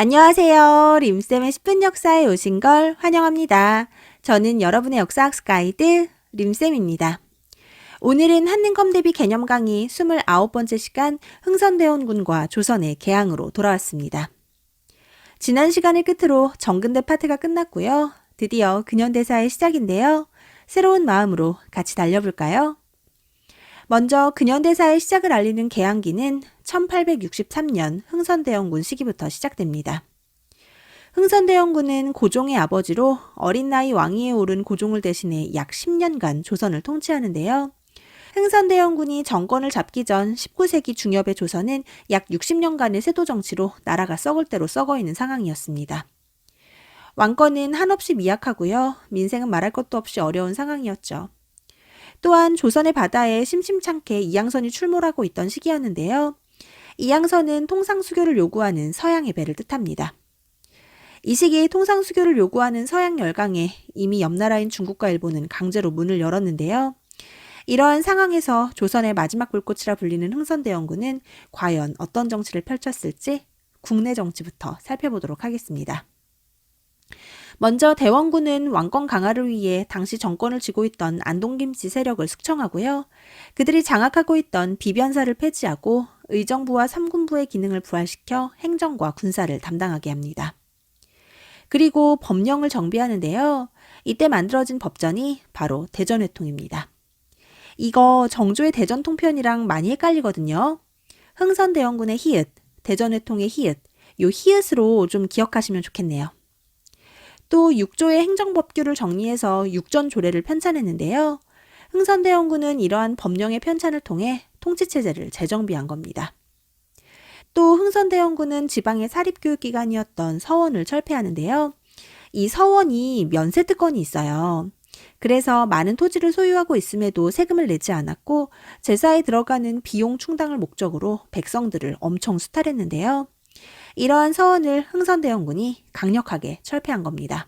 안녕하세요. 림쌤의 10분 역사에 오신 걸 환영합니다. 저는 여러분의 역사학습 가이드 림쌤입니다. 오늘은 한능검 대비 개념 강의 29번째 시간 흥선대원군과 조선의 개항으로 돌아왔습니다. 지난 시간을 끝으로 정근대 파트가 끝났고요. 드디어 근현대사의 시작인데요. 새로운 마음으로 같이 달려볼까요? 먼저 근현대사의 시작을 알리는 개항기는 1863년 흥선대원군 시기부터 시작됩니다. 흥선대원군은 고종의 아버지로 어린 나이 왕위에 오른 고종을 대신해 약 10년간 조선을 통치하는데요. 흥선대원군이 정권을 잡기 전 19세기 중엽의 조선은 약 60년간의 세도 정치로 나라가 썩을 대로 썩어 있는 상황이었습니다. 왕권은 한없이 미약하고요. 민생은 말할 것도 없이 어려운 상황이었죠. 또한 조선의 바다에 심심찮게 이양선이 출몰하고 있던 시기였는데요. 이양선은 통상 수교를 요구하는 서양의 배를 뜻합니다. 이 시기 통상 수교를 요구하는 서양 열강에 이미 옆나라인 중국과 일본은 강제로 문을 열었는데요. 이러한 상황에서 조선의 마지막 불꽃이라 불리는 흥선대원군은 과연 어떤 정치를 펼쳤을지 국내 정치부터 살펴보도록 하겠습니다. 먼저 대원군은 왕권 강화를 위해 당시 정권을 쥐고 있던 안동김씨 세력을 숙청하고요. 그들이 장악하고 있던 비변사를 폐지하고 의정부와 삼군부의 기능을 부활시켜 행정과 군사를 담당하게 합니다. 그리고 법령을 정비하는데요. 이때 만들어진 법전이 바로 대전회통입니다. 이거 정조의 대전 통편이랑 많이 헷갈리거든요. 흥선대원군의 히읗, 대전회통의 히읗, 요 히읗으로 좀 기억하시면 좋겠네요. 또 6조의 행정법규를 정리해서 육전조례를 편찬했는데요. 흥선대원군은 이러한 법령의 편찬을 통해 통치체제를 재정비한 겁니다. 또 흥선대원군은 지방의 사립교육기관이었던 서원을 철폐하는데요. 이 서원이 면세특권이 있어요. 그래서 많은 토지를 소유하고 있음에도 세금을 내지 않았고 제사에 들어가는 비용 충당을 목적으로 백성들을 엄청 수탈했는데요. 이러한 서원을 흥선대원군이 강력하게 철폐한 겁니다.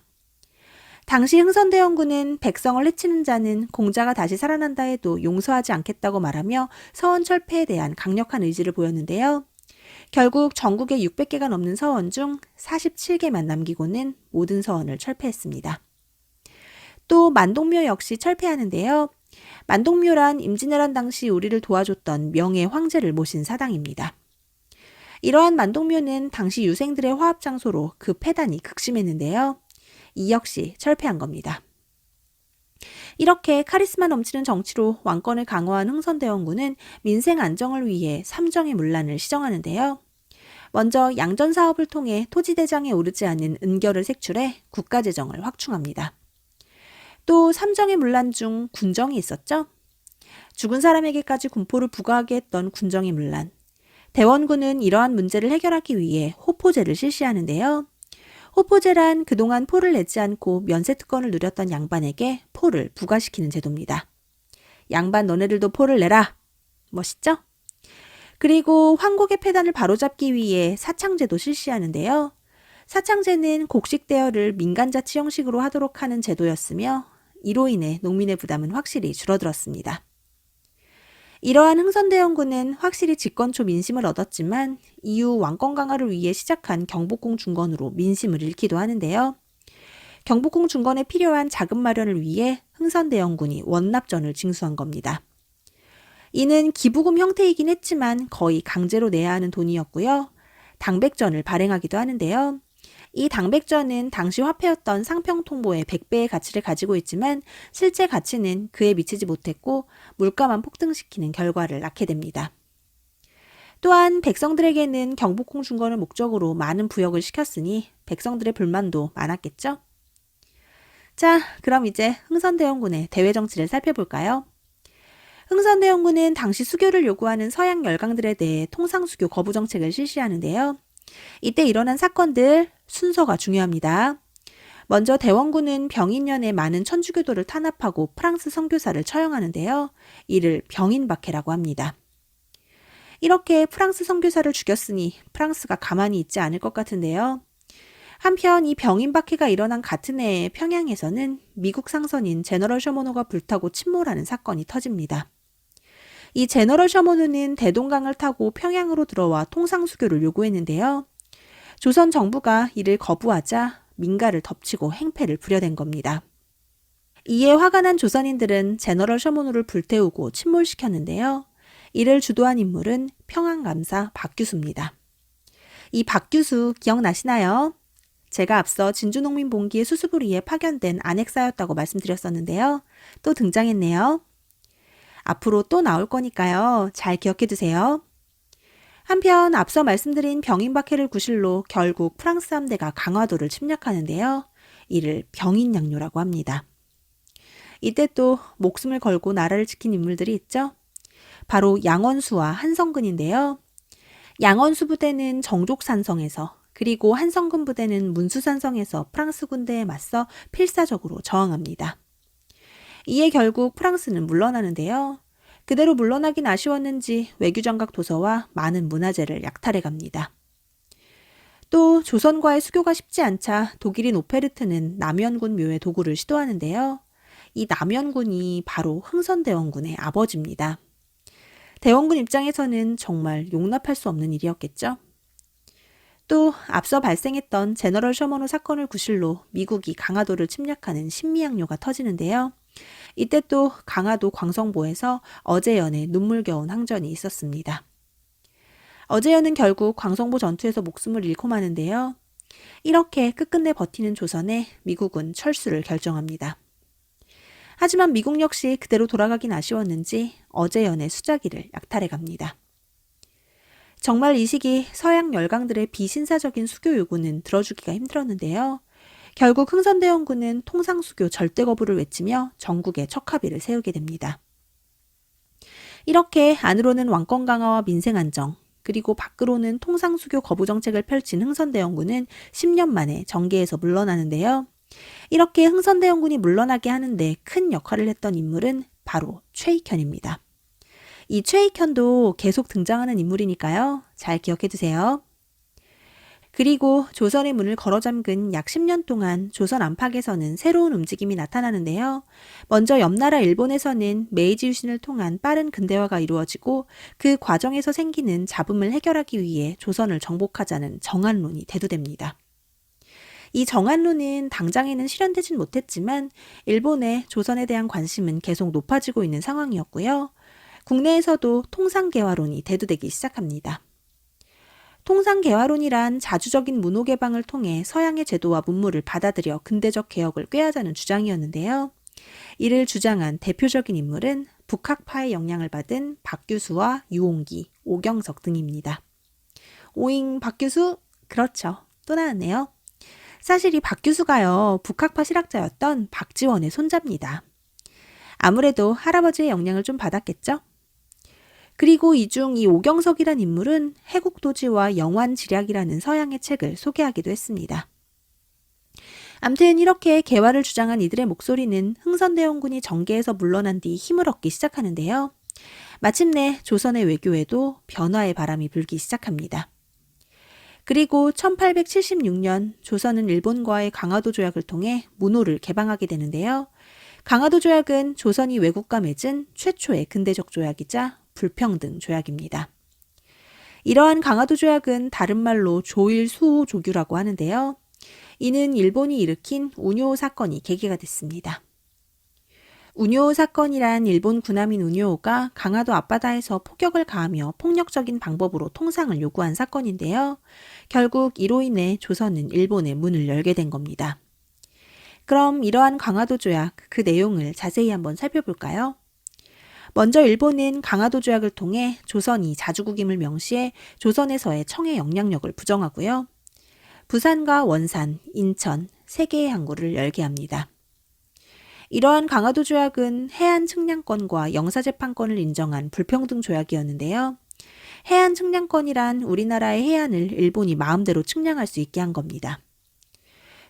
당시 흥선대원군은 백성을 해치는 자는 공자가 다시 살아난다 해도 용서하지 않겠다고 말하며 서원 철폐에 대한 강력한 의지를 보였는데요. 결국 전국에 600개가 넘는 서원 중 47개만 남기고는 모든 서원을 철폐했습니다. 또 만동묘 역시 철폐하는데요. 만동묘란 임진왜란 당시 우리를 도와줬던 명예 황제를 모신 사당입니다. 이러한 만동묘는 당시 유생들의 화합 장소로 그 폐단이 극심했는데요. 이 역시 철폐한 겁니다. 이렇게 카리스마 넘치는 정치로 왕권을 강화한 흥선대원군은 민생 안정을 위해 삼정의 문란을 시정하는데요. 먼저 양전 사업을 통해 토지 대장에 오르지 않는 은결을 색출해 국가 재정을 확충합니다. 또 삼정의 문란 중 군정이 있었죠. 죽은 사람에게까지 군포를 부과하게 했던 군정의 문란. 대원군은 이러한 문제를 해결하기 위해 호포제를 실시하는데요. 호포제란 그동안 포를 내지 않고 면세특권을 누렸던 양반에게 포를 부과시키는 제도입니다. 양반 너네들도 포를 내라. 멋있죠? 그리고 황국의 폐단을 바로잡기 위해 사창제도 실시하는데요. 사창제는 곡식 대여를 민간자치 형식으로 하도록 하는 제도였으며 이로 인해 농민의 부담은 확실히 줄어들었습니다. 이러한 흥선대원군은 확실히 집권 초 민심을 얻었지만 이후 왕권 강화를 위해 시작한 경복궁 중건으로 민심을 잃기도 하는데요. 경복궁 중건에 필요한 자금 마련을 위해 흥선대원군이 원납전을 징수한 겁니다. 이는 기부금 형태이긴 했지만 거의 강제로 내야 하는 돈이었고요. 당백전을 발행하기도 하는데요. 이 당백전은 당시 화폐였던 상평통보의 100배의 가치를 가지고 있지만 실제 가치는 그에 미치지 못했고 물가만 폭등시키는 결과를 낳게 됩니다. 또한 백성들에게는 경복궁 중건을 목적으로 많은 부역을 시켰으니 백성들의 불만도 많았겠죠? 자, 그럼 이제 흥선대원군의 대외 정치를 살펴볼까요? 흥선대원군은 당시 수교를 요구하는 서양 열강들에 대해 통상수교 거부 정책을 실시하는데요. 이때 일어난 사건들 순서가 중요합니다. 먼저 대원군은 병인년에 많은 천주교도를 탄압하고 프랑스 선교사를 처형하는데요. 이를 병인박해라고 합니다. 이렇게 프랑스 선교사를 죽였으니 프랑스가 가만히 있지 않을 것 같은데요. 한편 이 병인박해가 일어난 같은 해에 평양에서는 미국 상선인 제너럴 셔모노가 불타고 침몰하는 사건이 터집니다. 이 제너럴 셔모노는 대동강을 타고 평양으로 들어와 통상수교를 요구했는데요. 조선 정부가 이를 거부하자 민가를 덮치고 행패를 부려댄 겁니다. 이에 화가 난 조선인들은 제너럴 셔모노를 불태우고 침몰시켰는데요. 이를 주도한 인물은 평안감사 박규수입니다. 이 박규수 기억나시나요? 제가 앞서 진주농민 봉기의 수수부리에 파견된 안핵사였다고 말씀드렸었는데요. 또 등장했네요. 앞으로 또 나올 거니까요. 잘 기억해 두세요. 한편 앞서 말씀드린 병인박해를 구실로 결국 프랑스 함대가 강화도를 침략하는데요. 이를 병인양요라고 합니다. 이때 또 목숨을 걸고 나라를 지킨 인물들이 있죠. 바로 양원수와 한성근인데요. 양원수 부대는 정족산성에서 그리고 한성근 부대는 문수산성에서 프랑스 군대에 맞서 필사적으로 저항합니다. 이에 결국 프랑스는 물러나는데요. 그대로 물러나긴 아쉬웠는지 외교장각 도서와 많은 문화재를 약탈해 갑니다. 또 조선과의 수교가 쉽지 않자 독일인 오페르트는 남연군 묘의 도구를 시도하는데요. 이 남연군이 바로 흥선대원군의 아버지입니다. 대원군 입장에서는 정말 용납할 수 없는 일이었겠죠. 또 앞서 발생했던 제너럴 셔머노 사건을 구실로 미국이 강화도를 침략하는 신미양요가 터지는데요. 이때 또 강화도 광성보에서 어제연의 눈물겨운 항전이 있었습니다. 어제연은 결국 광성보 전투에서 목숨을 잃고 마는데요. 이렇게 끝끝내 버티는 조선에 미국은 철수를 결정합니다. 하지만 미국 역시 그대로 돌아가긴 아쉬웠는지 어제연의 수자기를 약탈해 갑니다. 정말 이 시기 서양 열강들의 비신사적인 수교 요구는 들어주기가 힘들었는데요. 결국 흥선대원군은 통상수교 절대 거부를 외치며 전국에 척합의를 세우게 됩니다. 이렇게 안으로는 왕권 강화와 민생 안정, 그리고 밖으로는 통상수교 거부 정책을 펼친 흥선대원군은 10년 만에 정계에서 물러나는데요. 이렇게 흥선대원군이 물러나게 하는데 큰 역할을 했던 인물은 바로 최익현입니다. 이 최익현도 계속 등장하는 인물이니까요. 잘 기억해 두세요. 그리고 조선의 문을 걸어 잠근 약 10년 동안 조선 안팎에서는 새로운 움직임이 나타나는데요. 먼저 옆나라 일본에서는 메이지 유신을 통한 빠른 근대화가 이루어지고 그 과정에서 생기는 잡음을 해결하기 위해 조선을 정복하자는 정한론이 대두됩니다. 이 정한론은 당장에는 실현되진 못했지만 일본의 조선에 대한 관심은 계속 높아지고 있는 상황이었고요. 국내에서도 통상개화론이 대두되기 시작합니다. 통상 개화론이란 자주적인 문호 개방을 통해 서양의 제도와 문물을 받아들여 근대적 개혁을 꾀하자는 주장이었는데요. 이를 주장한 대표적인 인물은 북학파의 영향을 받은 박규수와 유홍기, 오경석 등입니다. 오잉 박규수? 그렇죠. 또 나왔네요. 사실 이 박규수가요, 북학파 실학자였던 박지원의 손자입니다. 아무래도 할아버지의 영향을 좀 받았겠죠? 그리고 이 중 이 오경석이란 인물은 해국도지와 영환지략이라는 서양의 책을 소개하기도 했습니다. 암튼 이렇게 개화를 주장한 이들의 목소리는 흥선대원군이 정계에서 물러난 뒤 힘을 얻기 시작하는데요. 마침내 조선의 외교에도 변화의 바람이 불기 시작합니다. 그리고 1876년 조선은 일본과의 강화도 조약을 통해 문호를 개방하게 되는데요. 강화도 조약은 조선이 외국과 맺은 최초의 근대적 조약이자 불평등 조약입니다. 이러한 강화도 조약은 다른 말로 조일 수호 조규라고 하는데요. 이는 일본이 일으킨 운요 사건이 계기가 됐습니다. 운요 사건이란 일본 군함인 운요가 강화도 앞바다에서 폭격을 가하며 폭력적인 방법으로 통상을 요구한 사건인데요. 결국 이로 인해 조선은 일본의 문을 열게 된 겁니다. 그럼 이러한 강화도 조약 그 내용을 자세히 한번 살펴볼까요? 먼저 일본은 강화도 조약을 통해 조선이 자주국임을 명시해 조선에서의 청해 영향력을 부정하고요. 부산과 원산, 인천 세 개의 항구를 열게 합니다. 이러한 강화도 조약은 해안 측량권과 영사 재판권을 인정한 불평등 조약이었는데요. 해안 측량권이란 우리나라의 해안을 일본이 마음대로 측량할 수 있게 한 겁니다.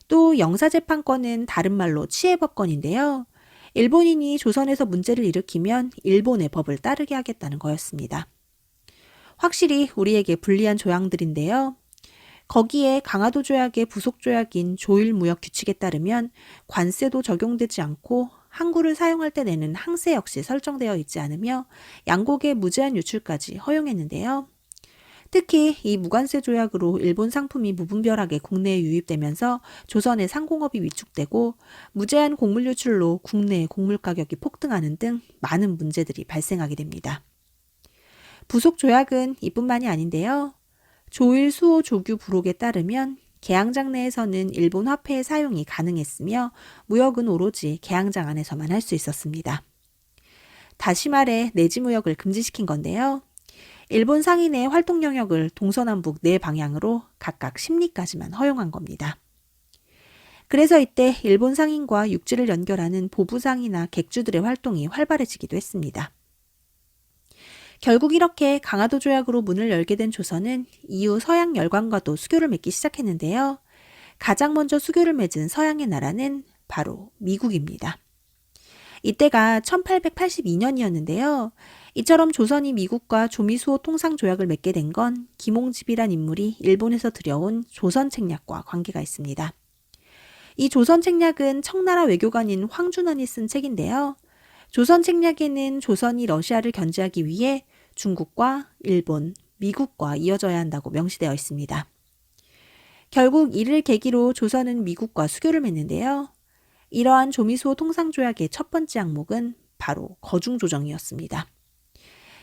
또 영사재판권은 다른 말로 치해법권인데요. 일본인이 조선에서 문제를 일으키면 일본의 법을 따르게 하겠다는 거였습니다. 확실히 우리에게 불리한 조항들인데요. 거기에 강화도 조약의 부속 조약인 조일 무역 규칙에 따르면 관세도 적용되지 않고 항구를 사용할 때 내는 항세 역시 설정되어 있지 않으며 양곡의 무제한 유출까지 허용했는데요. 특히 이 무관세 조약으로 일본 상품이 무분별하게 국내에 유입되면서 조선의 상공업이 위축되고 무제한 곡물 유출로 국내 곡물 가격이 폭등하는 등 많은 문제들이 발생하게 됩니다. 부속 조약은 이뿐만이 아닌데요. 조일 수호 조규 부록에 따르면 개항장 내에서는 일본 화폐의 사용이 가능했으며 무역은 오로지 개항장 안에서만 할 수 있었습니다. 다시 말해 내지 무역을 금지시킨 건데요. 일본 상인의 활동 영역을 동서남북 네 방향으로 각각 10리까지만 허용한 겁니다. 그래서 이때 일본 상인과 육지를 연결하는 보부상이나 객주들의 활동이 활발해지기도 했습니다. 결국 이렇게 강화도 조약으로 문을 열게 된 조선은 이후 서양 열강과도 수교를 맺기 시작했는데요. 가장 먼저 수교를 맺은 서양의 나라는 바로 미국입니다. 이때가 1882년이었는데요. 이처럼 조선이 미국과 조미수호 통상 조약을 맺게 된 건 김홍집이란 인물이 일본에서 들여온 조선 책략과 관계가 있습니다. 이 조선 책략은 청나라 외교관인 황준원이 쓴 책인데요. 조선 책략에는 조선이 러시아를 견제하기 위해 중국과 일본, 미국과 이어져야 한다고 명시되어 있습니다. 결국 이를 계기로 조선은 미국과 수교를 맺는데요. 이러한 조미수호 통상조약의 첫 번째 항목은 바로 거중조정이었습니다.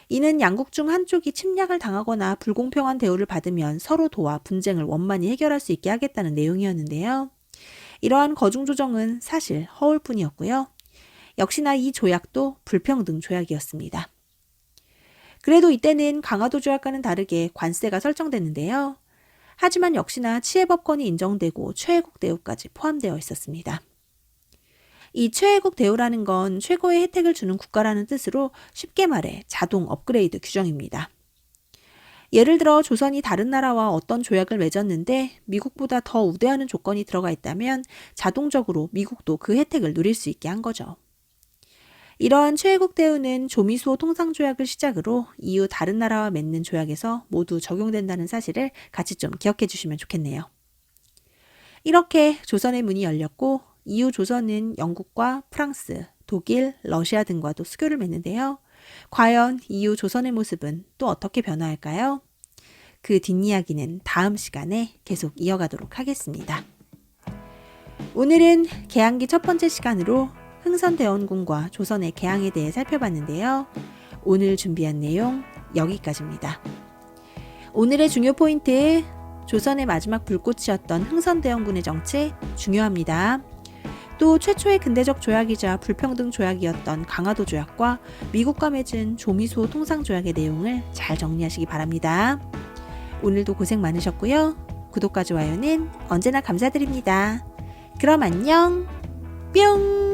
이는 양국 중 한쪽이 침략을 당하거나 불공평한 대우를 받으면 서로 도와 분쟁을 원만히 해결할 수 있게 하겠다는 내용이었는데요. 이러한 거중 조정은 사실 허울뿐이었고요. 역시나 이 조약도 불평등 조약이었습니다. 그래도 이때는 강화도 조약과는 다르게 관세가 설정됐는데요. 하지만 역시나 치해법권이 인정되고 최애국 대우까지 포함되어 있었습니다. 이 최애국 대우라는 건 최고의 혜택을 주는 국가라는 뜻으로 쉽게 말해 자동 업그레이드 규정입니다. 예를 들어 조선이 다른 나라와 어떤 조약을 맺었는데 미국보다 더 우대하는 조건이 들어가 있다면 자동적으로 미국도 그 혜택을 누릴 수 있게 한 거죠. 이러한 최애국 대우는 조미수호 통상조약을 시작으로 이후 다른 나라와 맺는 조약에서 모두 적용된다는 사실을 같이 좀 기억해 주시면 좋겠네요. 이렇게 조선의 문이 열렸고 이후 조선은 영국과 프랑스, 독일, 러시아 등과도 수교를 맺는데요. 과연 이후 조선의 모습은 또 어떻게 변화할까요? 그 뒷이야기는 다음 시간에 계속 이어가도록 하겠습니다. 오늘은 개항기 첫 번째 시간으로 흥선대원군과 조선의 개항에 대해 살펴봤는데요. 오늘 준비한 내용 여기까지입니다. 오늘의 중요 포인트 조선의 마지막 불꽃이었던 흥선대원군의 정체 중요합니다. 또 최초의 근대적 조약이자 불평등 조약이었던 강화도 조약과 미국과 맺은 조미소 통상 조약의 내용을 잘 정리하시기 바랍니다. 오늘도 고생 많으셨고요. 구독과 좋아요는 언제나 감사드립니다. 그럼 안녕. 뿅!